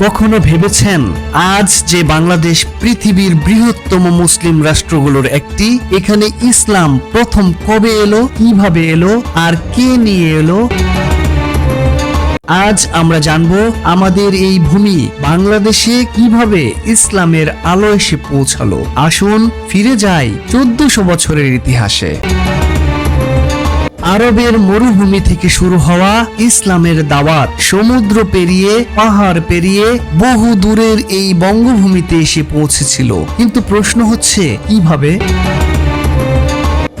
কখনো ভেবেছেন আজ যে বাংলাদেশ পৃথিবীর বৃহত্তম মুসলিম রাষ্ট্রগুলোর একটি? এখানে ইসলাম প্রথম কবে এলো? কীভাবে এলো? আর কে নিয়ে এলো? আজ আমরা জানব আমাদের এই ভূমি, বাংলাদেশে কীভাবে ইসলামের আলো এসে পৌঁছালো। আসুন ফিরে যাই চোদ্দশো বছরের ইতিহাসে। আরবের মরুভূমি থেকে শুরু হওয়া ইসলামের দাওয়াত, সমুদ্র পেরিয়ে, পাহাড় পেরিয়ে বহু দূরের এই বঙ্গভূমিতে এসে পৌঁছেছিল। কিন্তু প্রশ্ন হচ্ছে, কীভাবে?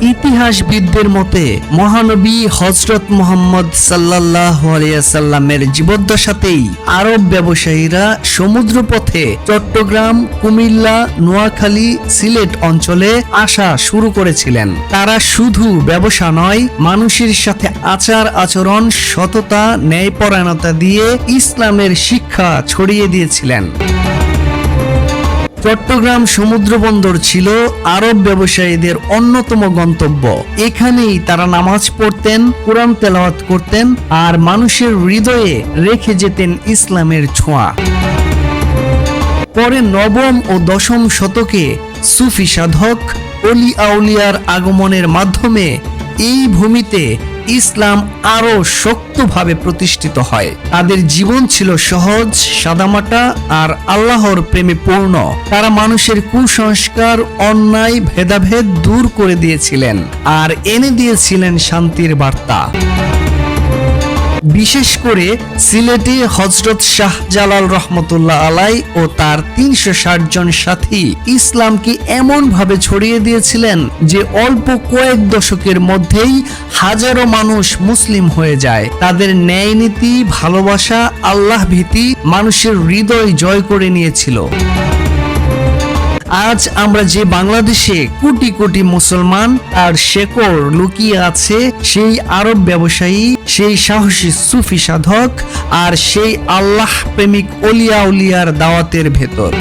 ইতিহাসবিদদের মতে, মহানবী হজরত মোহাম্মদ সাল্লাহ সাল্লামের জীবদ্দশাতেই আরব ব্যবসায়ীরা সমুদ্রপথে চট্টগ্রাম, কুমিল্লা, নোয়াখালী, সিলেট অঞ্চলে আসা শুরু করেছিলেন। তারা শুধু ব্যবসা নয়, মানুষের সাথে আচার আচরণ সততা, ন্যায়পরায়ণতা দিয়ে ইসলামের শিক্ষা ছড়িয়ে দিয়েছিলেন। চট্টগ্রাম সমুদ্র বন্দর ছিল আরব ব্যবসায়ীদের অন্যতম গন্তব্য। এখানেই তারা নামাজ পড়তেন, কোরআন তেলাওয়াত করতেন আর মানুষের হৃদয়ে রেখে যেতেন ইসলামের ছোঁয়া। পরে নবম ও দশম শতকে সুফি সাধক অলি আউলিয়ার আগমনের মাধ্যমে এই ভূমিতে ইসলাম আরও শক্তভাবে প্রতিষ্ঠিত হয়। তাদের জীবন ছিল সহজ, সাদামাটা আর আল্লাহর প্রেমে পূর্ণ। তারা মানুষের কুসংস্কার, অন্যায়, ভেদাভেদ দূর করে দিয়েছিলেন আর এনে দিয়েছিলেন শান্তির বার্তা। বিশেষ করে সিলেটে হজরত শাহ জালাল রহমতুল্লাহ আলাই ও তার তিনশো ষাট জন সাথী ইসলামকে এমন ভাবে ছড়িয়ে দিয়েছিলেন যে অল্প কয়েক দশকের মধ্যেই হাজারো মানুষ মুসলিম হয়ে যায়। তাদের ন্যায় নীতি, ভালোবাসা, আল্লাহ ভীতি মানুষের হৃদয় জয় করে নিয়েছিল। আজ আমরা যে বাংলাদেশে কোটি কোটি মুসলমান আর শেকড় লুকিয়ে আছে, সেই আরব ব্যবসায়ী, সেই সাহসী সুফি সাধক আর সেই আল্লাহ প্রেমিক অলিয়া উলিয়ার দাওয়াতের ভেতর।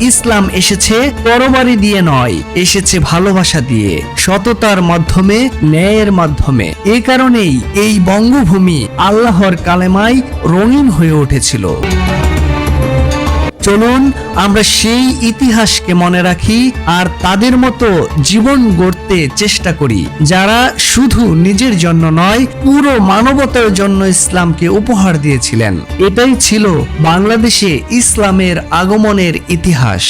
ইসলাম এসেছে তরবারি দিয়ে নয়, এসেছে ভালোবাসা দিয়ে, সততার মাধ্যমে, ন্যায়ের মাধ্যমে। এ কারণেই এই বঙ্গভূমি আল্লাহর কালেমায় রঙিন হয়ে উঠেছিল। চলুন আমরা সেই ইতিহাসকে মনে রাখি আর তাদের মতো জীবন গড়তে চেষ্টা করি, যারা শুধু নিজের জন্য নয়, পুরো মানবতার জন্য ইসলামকে উপহার দিয়েছিলেন। এটাই ছিল বাংলাদেশে ইসলামের আগমনের ইতিহাস।